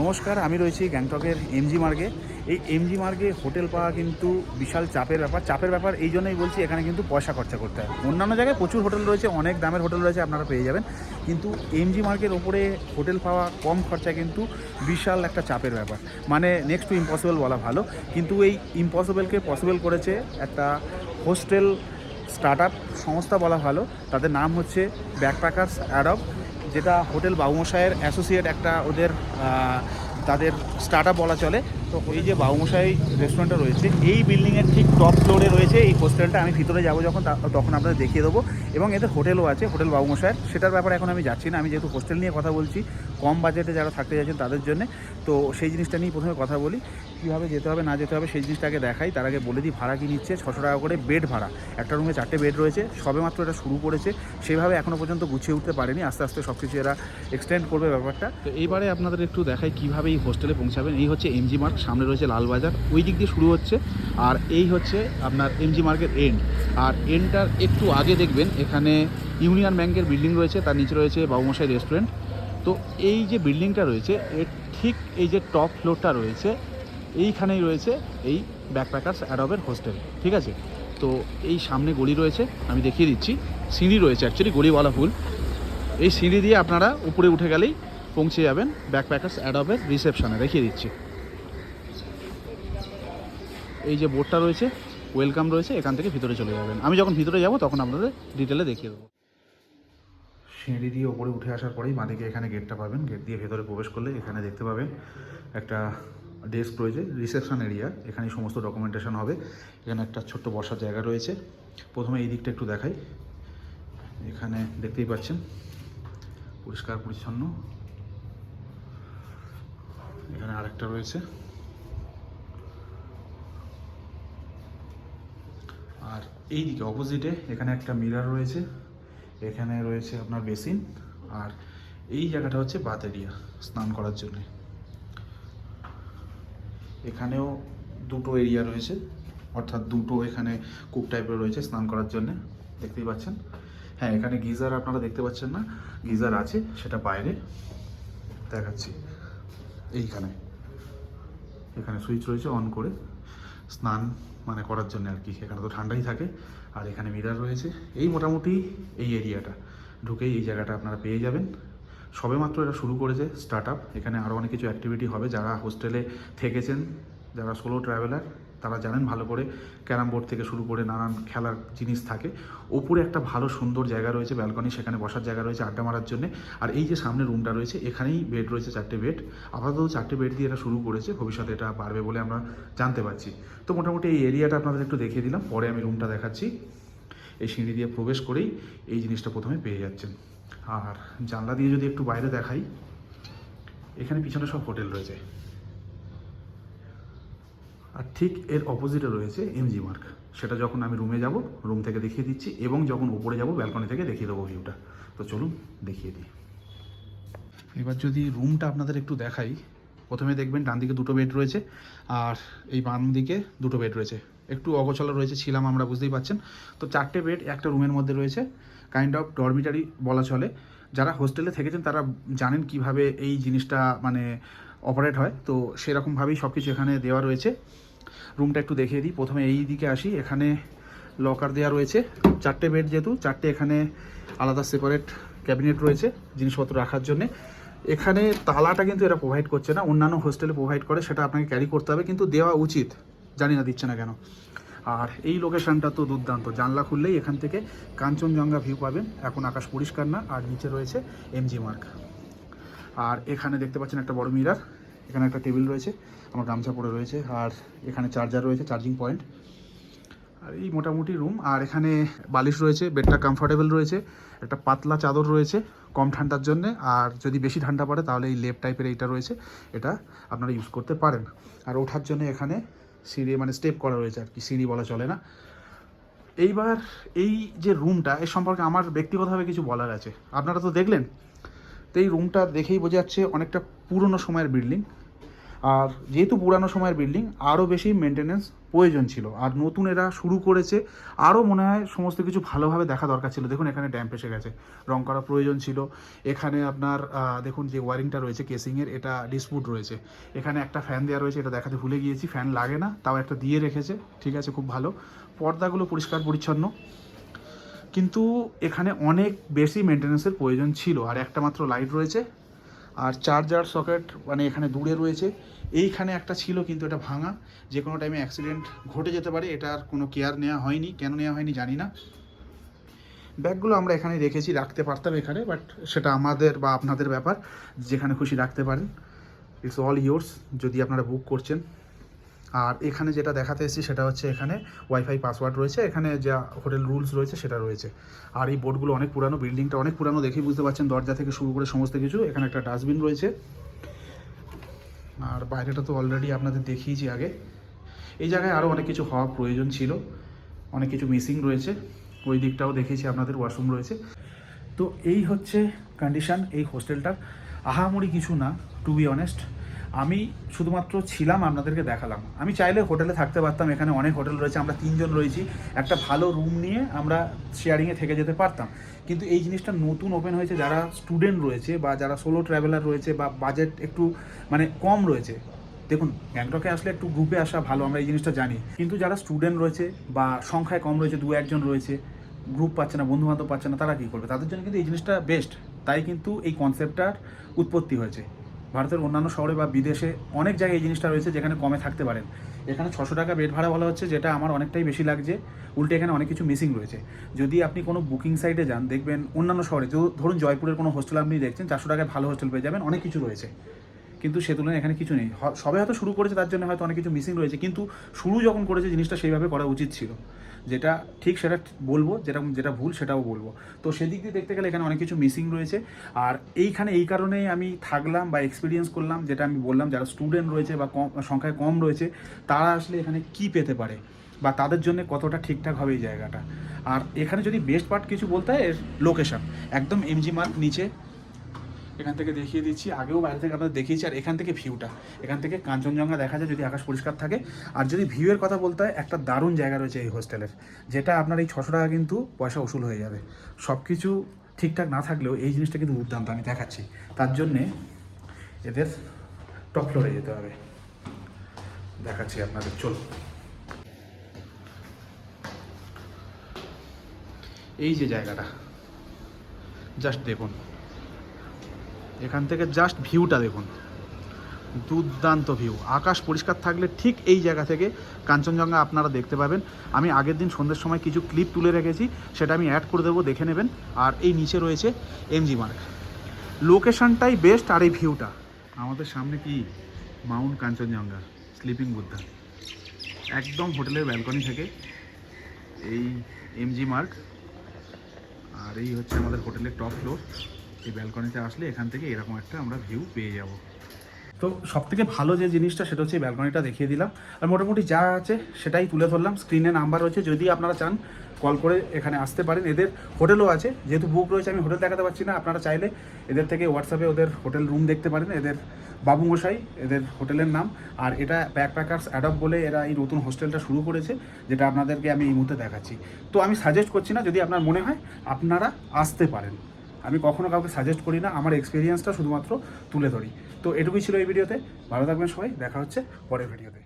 নমস্কার, আমি রয়েছি গ্যাংটকের এমজি মার্গে এই এমজি মার্গে হোটেল পাওয়া কিন্তু বিশাল চাপের ব্যাপার। চাপের ব্যাপার এই জন্যই বলছি, এখানে কিন্তু পয়সা খরচা করতে হয়। অন্যান্য জায়গায় প্রচুর হোটেল রয়েছে, অনেক দামের হোটেল রয়েছে, আপনারা পেয়ে যাবেন। কিন্তু এমজি মার্গের ওপরে হোটেল পাওয়া কম খরচায় কিন্তু বিশাল একটা চাপের ব্যাপার। মানে নেক্সট টু ইম্পসিবল বলা ভালো। কিন্তু এই ইম্পসিবলকে পসিবল করেছে একটা হোস্টেল স্টার্ট আপ সংস্থা বলা ভালো। তাদের নাম হচ্ছে ব্যাকপ্যাকার্স অ্যাডব যেটা হোটেল বাবুমশাইয়ের অ্যাসোসিয়েট একটা ওদের তাদের স্টার্ট বলা চলে। তো এই যে বাবুমশাই রেস্টুরেন্টটা রয়েছে, এই বিল্ডিংয়ের ঠিক টপ ফ্লোরে রয়েছে এই হোস্টেলটা আমি ভিতরে যাব যখন তখন আপনাদের দেখিয়ে দেবো। এবং এদের হোটেলও আছে, হোটেল বাবুমশাইয়ের। সেটার ব্যাপারে এখন আমি যাচ্ছি না, আমি যেহেতু হোস্টেল নিয়ে কথা বলছি, কম বাজেটে যারা থাকতে যাচ্ছেন তাদের জন্য। তো সেই জিনিসটা নিয়ে প্রথমে কথা বলি। কীভাবে যেতে হবে, না যেতে হবে, সেই জিনিসটা আগে দেখাই। তার আগে বলে দিই, ভাড়া কি নিচ্ছে? ছশো টাকা করে বেড ভাড়া। একটা রুমে চারটে বেড রয়েছে। সবেমাত্র এটা শুরু করেছে। সেভাবে এখনও পর্যন্ত গুছিয়ে উঠতে পারেনি। আস্তে আস্তে সব কিছু এরা এক্সটেন্ড করবে ব্যাপারটা। তো এইবারে আপনাদের একটু দেখাই কীভাবে এই হোস্টেলে পৌঁছাবেন। এই হচ্ছে এমজি মার্ক সামনে রয়েছে লালবাজার ওই দিক দিয়ে শুরু হচ্ছে। আর এই হচ্ছে আপনার এমজি মার্কের এন্ড আর এন্ডটার একটু আগে দেখবেন, এখানে ইউনিয়ন ব্যাংকের বিল্ডিং রয়েছে। তার নিচে রয়েছে বাবুমশাই রেস্টুরেন্ট তো এই যে বিল্ডিংটা রয়েছে, এর ঠিক এই যে টপ ফ্লোরটা রয়েছে এইখানেই রয়েছে এই ব্যাকপ্যাকার্স অ্যাডবের হোস্টেল ঠিক আছে? তো এই সামনে গলি রয়েছে, আমি দেখিয়ে দিচ্ছি। সিঁড়ি রয়েছে অ্যাকচুয়ালি গলিওয়ালা ফুল। এই সিঁড়ি দিয়ে আপনারা উপরে উঠে গেলেই পৌঁছে যাবেন ব্যাকপ্যাকার্স অ্যাডবের রিসেপশনে দেখিয়ে দিচ্ছি। এই যে বোর্ডটা রয়েছে ওয়েলকাম রয়েছে, এখান থেকে ভিতরে চলে যাবেন। আমি যখন ভিতরে যাব, তখন আপনাদের ডিটেলে দেখিয়ে দেবো। সিঁড়ি দিয়ে ওপরে উঠে আসার পরেই বাঁদিকে এখানে গেটটা পাবেন। গেট দিয়ে ভেতরে প্রবেশ করলে এখানে দেখতে পাবেন একটা ডেস্ক রয়েছে রিসেপশান এরিয়া এখানে সমস্ত ডকুমেন্টেশন হবে। এখানে একটা ছোট্ট বসার জায়গা রয়েছে। প্রথমে এই দিকটা একটু দেখাই। এখানে দেখতেই পাচ্ছেন, পরিষ্কার পরিচ্ছন্ন। এখানে আরেকটা রয়েছে। আর এই দিকে অপোজিটে এখানে একটা মিরার রয়েছে। এখানে রয়েছে আপনার বেসিন আর এই জায়গাটা হচ্ছে বাথ এরিয়া স্নান করার জন্য। এখানেও দুটো এরিয়া রয়েছে, অর্থাৎ দুটো এখানে কূপ টাইপের রয়েছে স্নান করার জন্য, দেখতেই পাচ্ছেন। হ্যাঁ এখানে গিজার আপনারা দেখতে পাচ্ছেন না, গিজার আছে, সেটা বাইরে দেখাচ্ছি। এইখানে, এখানে সুইচ রয়েছে অন করে স্নান মানে করার জন্য আর কি, এখানে তো ঠান্ডাই থাকে, আর এখানে মিরার রয়েছে। এই মোটামুটি এই এরিয়াটা ঢুকেই এই জায়গাটা আপনারা পেয়ে যাবেন। সবেমাত্র এটা শুরু করেছে স্টার্ট আপ এখানে আরও অনেক কিছু অ্যাক্টিভিটি হবে। যারা হোস্টেলে থেকেছেন, যারা সোলো ট্রাভেলার তারা জানেন ভালো করে ক্যারাম বোর্ড থেকে শুরু করে নানান খেলার জিনিস থাকে। ওপরে একটা ভালো সুন্দর জায়গা রয়েছে ব্যালকনি সেখানে বসার জায়গা রয়েছে আড্ডা মারার জন্য। আর এই যে সামনে রুমটা রয়েছে, এখানেই বেড রয়েছে, চারটে বেড আপাতত চারটে বেড দিয়ে এটা শুরু করেছে। ভবিষ্যতে এটা বাড়বে বলে আমরা জানতে পারছি। তো মোটামুটি এই এরিয়াটা আপনাদের একটু দেখিয়ে দিলাম। পরে আমি রুমটা দেখাচ্ছি। এই সিঁড়ি দিয়ে প্রবেশ করেই এই জিনিসটা প্রথমে পেয়ে যাচ্ছেন। আর জানলা দিয়ে যদি একটু বাইরে দেখাই, এখানে পিছনে সব হোটেল রয়েছে। আর ঠিক এর অপোজিটে রয়েছে এমজি মার্ক সেটা যখন আমি রুমে যাব রুম থেকে দেখিয়ে দিচ্ছি এবং যখন উপরে যাব ব্যালকনি থেকে দেখিয়ে দেবো ভিউটা তো চলুন দেখিয়ে দিই। এবার যদি রুমটা আপনাদের একটু দেখাই, প্রথমে দেখবেন ডান দিকে দুটো বেড রয়েছে আর এই বাম দিকে দুটো বেড রয়েছে। একটু অগোছালো রয়েছে, ছিলাম আমরা, বুঝতেই পাচ্ছেন তো চারটে বেড একটা রুমের মধ্যে রয়েছে। কাইন্ড অফ ডরমিটারি বলা চলে। যারা হোস্টেলে থেকেছেন, তারা জানেন কীভাবে এই জিনিসটা মানে অপারেট হয়। তো সেরকমভাবেই সব কিছু এখানে দেওয়া রয়েছে। রুমটা একটু দেখিয়ে দিই। প্রথমে এই দিকে আসি। এখানে লকার দেওয়া রয়েছে। চারটে বেড যেহেতু, চারটে এখানে আলাদা সেপারেট ক্যাবিনেট রয়েছে জিনিসপত্র রাখার জন্যে। এখানে তালাটা কিন্তু এরা প্রোভাইড করছে না। অন্যান্য হোস্টেলে প্রোভাইড করে, সেটা আপনাকে ক্যারি করতে হবে। কিন্তু দেওয়া উচিত। জানি না, দিচ্ছে না কেন। আর এই লোকেশনটা তো দুর্দান্ত। জানলা খুললেই এখান থেকে কাঞ্চনজঙ্ঘা ভিউ পাবেন। এখন আকাশ পরিষ্কার না, আর নিচে রয়েছে এমজি মার্ক আর এখানে দেখতে পাচ্ছেন একটা বড় মিরার। এখানে একটা টেবিল রয়েছে, আমার গামছা পড়ে রয়েছে, আর এখানে চার্জার রয়েছে চার্জিং পয়েন্ট আর এই মোটামুটি রুম আর এখানে বালিশ রয়েছে বেডটা কমফোর্টেবল রয়েছে, একটা পাতলা চাদর রয়েছে কম ঠান্ডার জন্য। আর যদি বেশি ঠান্ডা পড়ে তাহলে এই লেপ টাইপের এইটা রয়েছে, এটা আপনারা ইউজ করতে পারেন। আর ওঠার জন্য এখানে সিঁড়ি মানে স্টেপ করা রয়েছে আর কি, সিঁড়ি বলা চলে না। এইবার এই যে রুমটা এ সম্পর্কে আমার ব্যক্তিগতভাবে কিছু বলার আছে। আপনারা তো দেখলেন, তো এই রুমটা দেখেই বোঝা যাচ্ছে অনেকটা পুরনো সময়ের বিল্ডিং আর যেহেতু পুরানো সময়ের বিল্ডিং আরও বেশি মেনটেনেন্স প্রয়োজন ছিল। আর নতুন এরা শুরু করেছে আরও মনে হয় সমস্ত কিছু ভালোভাবে দেখা দরকার ছিল। দেখুন, এখানে ড্যাম্প এসে গেছে, রং করা প্রয়োজন ছিল। এখানে আপনার দেখুন যে ওয়ারিংটা রয়েছে কেসিংয়ের এটা ডিসপুট রয়েছে। এখানে একটা ফ্যান দেওয়া রয়েছে, এটা দেখাতে ভুলে গিয়েছি ফ্যান লাগে না, তাও একটা দিয়ে রেখেছে। ঠিক আছে, খুব ভালো। পর্দাগুলো পরিষ্কার, পরিচ্ছন্ন। কিন্তু এখানে অনেক বেশি মেনটেন্যান্সের প্রয়োজন ছিল। আর একটা মাত্র লাইট রয়েছে আর চার্জার সকেট মানে এখানে দূরে রয়েছে। এইখানে একটা ছিল কিন্তু এটা ভাঙা। যে কোনো টাইমে অ্যাক্সিডেন্ট ঘটে যেতে পারে, এটার কোনো কেয়ার নেওয়া হয়নি। কেন নেওয়া হয়নি জানি না। ব্যাগগুলো আমরা এখানে রেখেছি, রাখতে পারতাম এখানে বাট সেটা আমাদের বা আপনাদের ব্যাপার। যেখানে খুশি রাখতে পারেন। ইটস অল ইয়োর্স যদি আপনারা বুক করছেন। আর এখানে যেটা দেখাতে এসেছি সেটা হচ্ছে এখানে ওয়াইফাই পাসওয়ার্ড রয়েছে। এখানে যা হোটেল রুলস রয়েছে সেটা রয়েছে। আর এই বোর্ডগুলো অনেক পুরানো বিল্ডিংটা অনেক পুরানো দেখেই বুঝতে পারছেন। দরজা থেকে শুরু করে সমস্ত কিছু। এখানে একটা ডাস্টবিন রয়েছে। আর বাইরেটা তো অলরেডি আপনাদের দেখিয়েছি আগে। এই জায়গায় আরও অনেক কিছু হওয়া প্রয়োজন ছিল। অনেক কিছু মিসিং রয়েছে। ওই দিকটাও দেখিয়েছি আপনাদের ওয়াশরুম রয়েছে। তো এই হচ্ছে কন্ডিশন এই হোস্টেলটার আহামরি কিছু না টু বি অনেস্ট আমি শুধুমাত্র ছিলাম, আপনাদেরকে দেখালাম। আমি চাইলে হোটেলে থাকতে পারতাম, এখানে অনেক হোটেল রয়েছে, আমরা তিনজন রয়েছি। একটা ভালো রুম নিয়ে আমরা শেয়ারিংয়ে থেকে যেতে পারতাম। কিন্তু এই জিনিসটা নতুন ওপেন হয়েছে, যারা স্টুডেন্ট রয়েছে বা যারা সোলো ট্রাভেলার রয়েছে বা বাজেট একটু মানে কম রয়েছে। দেখুন, গ্যাংটকে আসলে একটু গ্রুপে আসা ভালো, আমরা এই জিনিসটা জানি। কিন্তু যারা স্টুডেন্ট রয়েছে বা সংখ্যায় কম রয়েছে, দু একজন রয়েছে গ্রুপ পাচ্ছে না বন্ধু বান্ধব পাচ্ছে না, তারা কী করবে? তাদের জন্য কিন্তু এই জিনিসটা বেস্ট তাই কিন্তু এই কনসেপ্টটার উৎপত্তি হয়েছে। ভারতের অন্যান্য শহরে বা বিদেশে অনেক জায়গায় এই জিনিসটা রয়েছে যেখানে কমে থাকতে পারেন এখানে ছশো টাকা বেড ভাড়া বলা হচ্ছে, যেটা আমার অনেকটাই বেশি লাগছে। উল্টে এখানে অনেক কিছু মিসিং রয়েছে। যদি আপনি কোনো বুকিং সাইটে যান, দেখবেন অন্যান্য শহরে, ধরুন জয়পুরের কোনো হোস্টেল আপনি দেখছেন, চারশো টাকায় ভালো হোস্টেল পেয়ে যাবেন, অনেক কিছু রয়েছে। কিন্তু সে তুলনায় এখানে কিছু নেই। হ- সবে হয়তো শুরু করেছে, তার জন্য হয়তো অনেক কিছু মিসিং রয়েছে, কিন্তু শুরু যখন করেছে, জিনিসটা সেইভাবে করা উচিত ছিল। যেটা ঠিক সেটা বলব, যেটা যেটা ভুল সেটাও বলব। তো সেদিক দিয়ে দেখতে গেলে এখানে অনেক কিছু মিসিং রয়েছে। আর এইখানে এই কারণেই আমি থাকলাম বা এক্সপিরিয়েন্স করলাম, যেটা আমি বললাম, যারা স্টুডেন্ট রয়েছে বা কম, সংখ্যায় কম রয়েছে, তারা আসলে এখানে কি পেতে পারে? বা তাদের জন্য কতটা ঠিকঠাক হবে এই জায়গাটা? আর এখানে যদি বেস্ট পার্ট কিছু বলতে হয় লোকেশন একদম এমজি মার্ক নিচে। এখান থেকে দেখিয়ে দিচ্ছি। আগেও বাইরে থেকে আপনাদের দেখিয়েছি, আর এখান থেকে ভিউটা। এখান থেকে কাঞ্চনজঙ্ঘা দেখা যায় যদি আকাশ পরিষ্কার থাকে। আর যদি ভিউয়ের কথা বলতে হয়, একটা দারুণ জায়গা রয়েছে এই হোস্টেলের, যেটা আপনার এই ছশো টাকা কিন্তু পয়সা উসুল হয়ে যাবে। সব কিছু ঠিকঠাক না থাকলেও এই জিনিসটা কিন্তু দুর্দান্ত, আমি দেখাচ্ছি। তার জন্যে এদের টপ ফ্লোরে যেতে হবে। দেখাচ্ছি আপনাদের চল এই যে জায়গাটা, জাস্ট দেখুন। এখান থেকে জাস্ট ভিউটা দেখুন। দুর্দান্ত ভিউ আকাশ পরিষ্কার থাকলে ঠিক এই জায়গা থেকে কাঞ্চনজঙ্ঘা আপনারা দেখতে পাবেন। আমি আগের দিন সন্ধ্যের সময় কিছু ক্লিপ তুলে রেখেছি, সেটা আমি অ্যাড করে দেবো, দেখে নেবেন। আর এই নিচে রয়েছে এমজি মার্ক লোকেশনটাই বেস্ট আর এই ভিউটা আমাদের সামনে কি? মাউন্ট কাঞ্চনজঙ্ঘা স্লিপিং বুদ্ধা একদম হোটেলের ব্যালকনি থেকে এই এমজি মার্ক আর এই হচ্ছে আমাদের হোটেলের টপ ফ্লোর এই ব্যালকনিতে আসলে এখান থেকে এরকম একটা আমরা ভিউ পেয়ে যাব। তো সব থেকে ভালো যে জিনিসটা সেটা হচ্ছে ব্যালকনিটা দেখিয়ে দিলাম। আর মোটামুটি যা আছে সেটাই তুলে ধরলাম। স্ক্রিনে নাম্বার রয়েছে। যদি আপনারা চান কল করে এখানে আসতে পারেন। এদের হোটেলও আছে। যেহেতু বুক রয়েছে, আমি হোটেল দেখাতে পারছি না। আপনারা চাইলে এদের থেকে হোয়াটসঅ্যাপে ওদের হোটেল রুম দেখতে পারেন। এদের বাবু মশাই এদের হোটেলের নাম। আর এটা ব্যাকপ্যাকার্স অ্যাডপ বলে এরা এই নতুন হোস্টেলটা শুরু করেছে, যেটা আপনাদেরকে আমি এই মুহূর্তে দেখাচ্ছি। তো আমি সাজেস্ট করছি না, যদি আপনার মনে হয়, আপনারা আসতে পারেন। আমি কখনো কাউকে সাজেস্ট করি না, আমার এক্সপিরিয়েন্সটা শুধুমাত্র তুলে ধরি। তো এটুকুই ছিল এই ভিডিওতে। ভালো থাকবেন সবাই, দেখা হচ্ছে পরের ভিডিওতে।